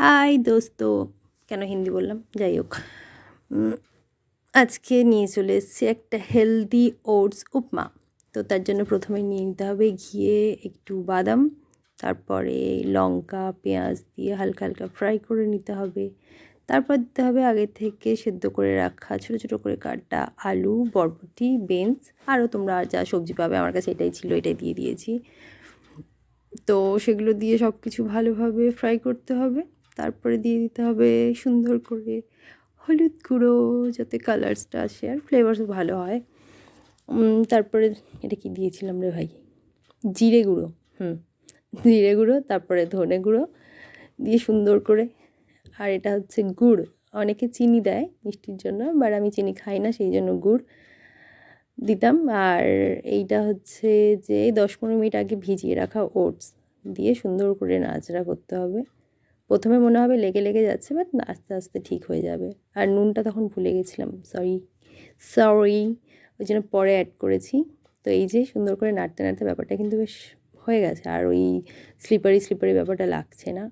High দোস্ত। কেন হিন্দি বললাম? যাই হোক। আজকে নিয়ে চলে এসেছি একটা হেলদি ওটস উপমা। তো তার জন্য প্রথমে নিয়ে নিতে হবে ঘিয়ে, একটু বাদাম, তারপরে লঙ্কা, পেঁয়াজ দিয়ে হালকা হালকা ফ্রাই করে নিতে হবে। তারপর দিতে হবে আগে থেকে সেদ্ধ করে রাখা ছোটো ছোটো করে কাটা আলু, বরবটি বেঞ্চ আরও তোমরা যা সবজি পাবে আমার কাছে এটাই ছিল, এটাই দিয়ে দিয়েছি। তো সেগুলো দিয়ে সব কিছু ভালোভাবে ফ্রাই করতে হবে। তারপরে দিয়ে দিতে হবে সুন্দর করে হলুদ গুঁড়ো যাতে কালার্সটা আসে আর ফ্লেভারস ভালো হয়। তারপরে এটা কি দিয়েছিলাম রে ভাই? জিরে গুঁড়ো, হুম, জিরে গুঁড়ো, তারপরে ধনে গুঁড়ো দিয়ে সুন্দর করে। আর এটা হচ্ছে গুড়, অনেকে চিনি দেয় মিষ্টির জন্য বাট আমি চিনি খাই না, সেই জন্য গুড় দিতাম। আর এইটা হচ্ছে যে দশ পনেরো মিনিট আগে ভিজিয়ে রাখা ওটস দিয়ে সুন্দর করে নাচড়া করতে হবে। প্রথমে মনে হবে লেগে লেগে যাচ্ছে বাট আস্তে আস্তে ঠিক হয়ে যাবে। আর নুনটা তখন ভুলে গেছিলাম সরি সরি ওই জন্য পরে অ্যাড করেছি। তো এই যে সুন্দর করে নাড়তে নাড়তে ব্যাপারটা কিন্তু বেশ হয়ে গেছে, আর ওই স্লিপারি স্লিপারি ব্যাপারটা লাগছে না।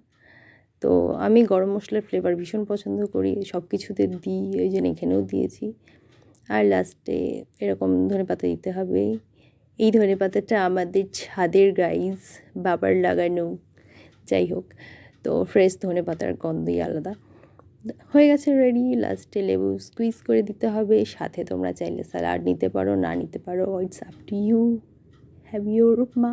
তো আমি গরম মশলার ফ্লেভার ভীষণ পছন্দ করি সব কিছুতে দিই, ওই জন্য এখানেও দিয়েছি। আর লাস্টে এরকম ধনে পাতা দিতে হবে। এই ধনে পাতাটা আমাদের ছাদের গাইজ বাবার লাগানো। যাই হোক তো ফ্রেশ ধনে পাতার গন্ধই আলাদা। হয়ে গেছে রেডি লাস্টে লেবু স্কুইজ করে দিতে হবে। সাথে তোমরা চাইলে স্যালাড নিতে পারো, না নিতে পারো it's up to you have your উপমা।